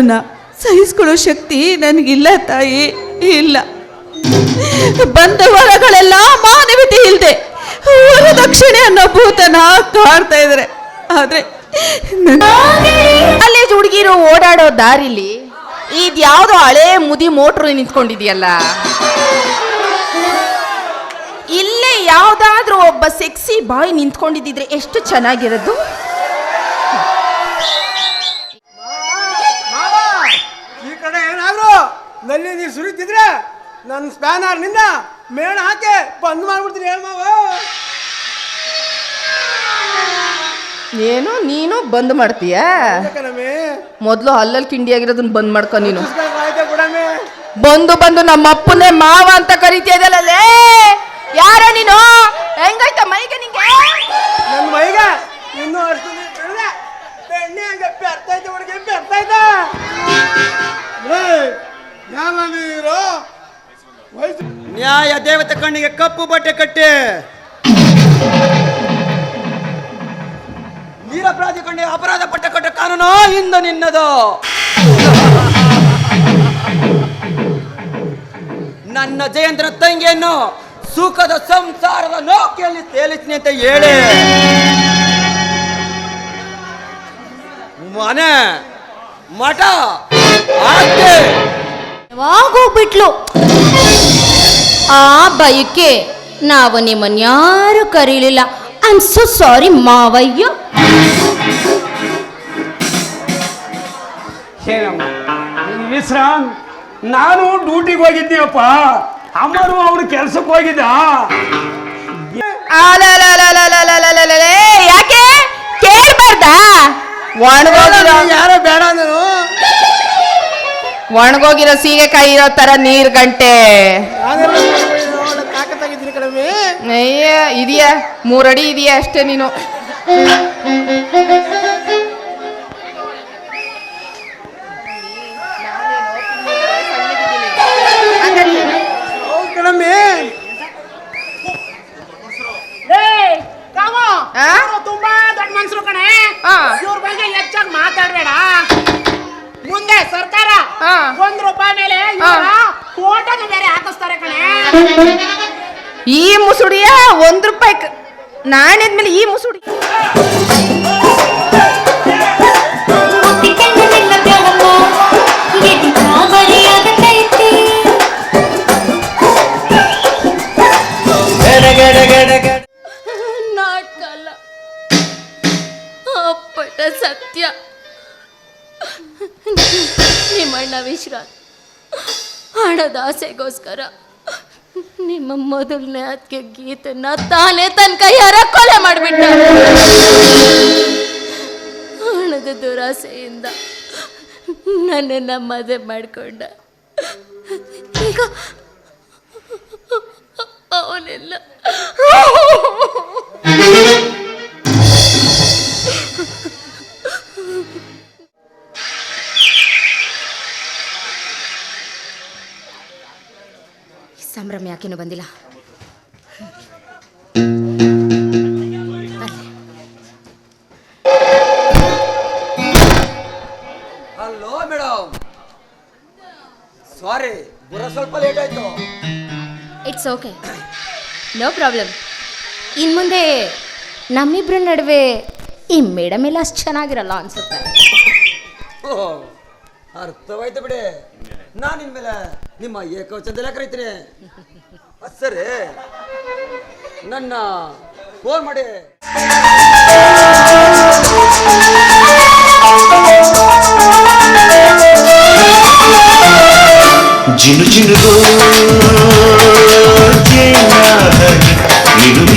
ಅದನ್ನ ಸಹಿಸ್ಕೊಳ್ಳೋ ಶಕ್ತಿ ನನಗಿಲ್ಲ ತಾಯಿ, ಇಲ್ಲ. ಬಂದ ವರಗಳೆಲ್ಲ ಮಾನವೀಯತೆ ಇಲ್ಲದೆ ವರದಕ್ಷಿಣೆ ಅನ್ನೋ ಭೂತನ ಕಾಡ್ತಾ ಇದ್ದಾರೆ ಆದ್ರೆ ಅಲ್ಲೇ ಹುಡುಗಿರು ಓಡಾಡೋ ದಾರಿಲಿ ಇದ್ಯಾವುದೋ ಹಳೆ ಮುದಿ ಮೋಟ್ರು ನಿಂತ್ಕೊಂಡಿದ್ಯಲ್ಲ? ಇಲ್ಲೇ ಯಾವುದಾದ್ರೂ ಒಬ್ಬ ಸೆಕ್ಸಿ ಬಾಯ್ ನಿಂತ್ಕೊಂಡಿದ್ದಿದ್ರೆ ಎಷ್ಟು ಚೆನ್ನಾಗಿರೋದು ಈ ಕಡೆ ಏನಾದ್ರು ನಲ್ಲಿ ನೀರು ಸುರಿತಿದ್ರೆ ನನ್ನ ಸ್ಪ್ಯಾನರ್ನಿಂದ ಮೇಣ ಹಾಕಿ ಬಂದ್ ಮಾಡ್ಬಿಡ್ತೀನಿ ಹೇಳ ಮಾವ. ಏನು ನೀನು ಬಂದ್ ಮಾಡ್ತೀಯಾ? ಮೊದ್ಲು ಹಲ್ಲಲ್ಲಿ ಕಿಂಡಿ ಆಗಿರೋದನ್ನ ಬಂದ್ ಮಾಡ್ಕೊ ನೀನು. ಆಯ್ತಾ ಬಂದು ಬಂದು ನಮ್ಮ ಅಪ್ಪನೇ ಮಾವ ಅಂತ ಕರಿತಿಯದಲ್ಲೇ ಯಾರ ನೀನು? ಹೆಂಗಾಯ್ತ ಮೈಗೆ ನಿಂಗೆ? ನನ್ನ ಮೈಗ? ಇನ್ನೂ ಬಿಡಲ್ಲ ಬೆಣ್ಣೆ ಹಂಗೆ ಬೆರ್ತೈತೆ ಹುಡುಗಿ ಬೆರ್ತೈತೆ ನ್ಯಾಯ ದೇವತೆ ಕಣ್ಣಿಗೆ ಕಪ್ಪು ಬಟ್ಟೆ ಕಟ್ಟಿ. ನೀರಪರಾಧಿ ಕಣ್ಣಿಗೆ ಅಪರಾಧ ಪಟ್ಟೆ ಕಟ್ಟ ಕಾನೂನು ಇಂದ ನಿನ್ನದು. ನನ್ನ ಜಯಂತ್ರ ತಂಗಿಯನ್ನು ಸುಖದ ಸಂಸಾರದ ನೌಕೆಯಲ್ಲಿ ತೇಲಿಸ್ತೀನಿ ಅಂತ ಹೇಳಿ. ಮನೆ, ಮಠ, ಆಸ್ತಿ. ಹೋಗ್ಬಿಟ್ಲು ಆ ಬಯಕೆ ನಾವು ನಿಮ್ಮನ್ಯಾರು ಕರೀಲಿಲ್ಲ ಐ ಆಮ್ ಸೊ ಸಾರಿ ಮಾವಯ್ಯ ವಿಶ್ರಾಮ್ ನಾನು ಡ್ಯೂಟಿಗೆ ಹೋಗಿದ್ದೀಯಪ್ಪ ಅಮ್ಮರು ಅವ್ರ ಕೆಲ್ಸಕ್ಕೆ ಹೋಗಿದ್ದ ಯಾಕೆ ಕೇಳ್ಬಾರ್ದ ಒಣಗ ಒಣಗೋಗಿರೋ ಸೀಗೆಕಾಯಿ ಇರೋ ತರ ನೀರ್ ಗಂಟೆ ಅಯ್ಯ ಇದೆಯಾ? ಮೂರಡಿ ಇದೆಯಾ ಅಷ್ಟೇ ನೀನು. ಕಣಮ್ಮಿ ಒಂದ್ ರೂಪಾಯಿ ಮೇಲೆ ಫೋಟೋ ಬೇರೆ ಹಾಕಿಸ್ತಾರೆ ಕಣೆ. ಈ ಮುಸುಡಿಯ ಒಂದ್ ರೂಪಾಯಿ ನಾಣ್ಯದ ಮೇಲೆ ಈ ಮುಸುಡಿ. ವಿಶ್ರಾಂತ್ ಹಣದ ಆಸೆಗೋಸ್ಕರ ನಿಮ್ಮ ಮೊದಲನೇ ಅದಕ್ಕೆ ಗೀತನ್ನ ತಾನೇ ತನ್ನ ಕೈಯಾರ ಕೊಲೆ ಮಾಡಿಬಿಟ್ಟ. ಹಣದ ದುರಾಸೆಯಿಂದ ನನ್ನ ಮದುವೆ ಮಾಡಿಕೊಂಡ. ಈಗ ಸಂಭ್ರಮ ಯಾಕೇನು ಬಂದಿಲ್ಲ? ಹಲೋ ಮೇಡಮ್ ಸಾರಿ ಬುರ ಸ್ವಲ್ಪ ಲೇಟ್ ಆಯ್ತು. ಇಟ್ಸ್ ಓಕೆ ನೋ ಪ್ರಾಬ್ಲಮ್ ಇನ್ ಮುಂದೆ ನಮ್ಮಿಬ್ಬರ ನಡುವೆ ಈ ಮೇಡಮ್ ಎಲ್ಲ ಅಷ್ಟು ಚೆನ್ನಾಗಿರಲ್ಲ ಅನ್ಸುತ್ತೆ. ಓ ಅರ್ಥವಾಯ್ತು ಬಿಡಿ. ನಾನು ಇನ್ಮೇಲೆ ನಿಮ್ಮ ಏಕವಚನದಲ್ಲೇ ಕರೀತೀನಿ. ಸರಿ. ನನ್ನ ಫೋನ್ ಮಾಡಿ. ಜಿನು ಜಿನುಗೋ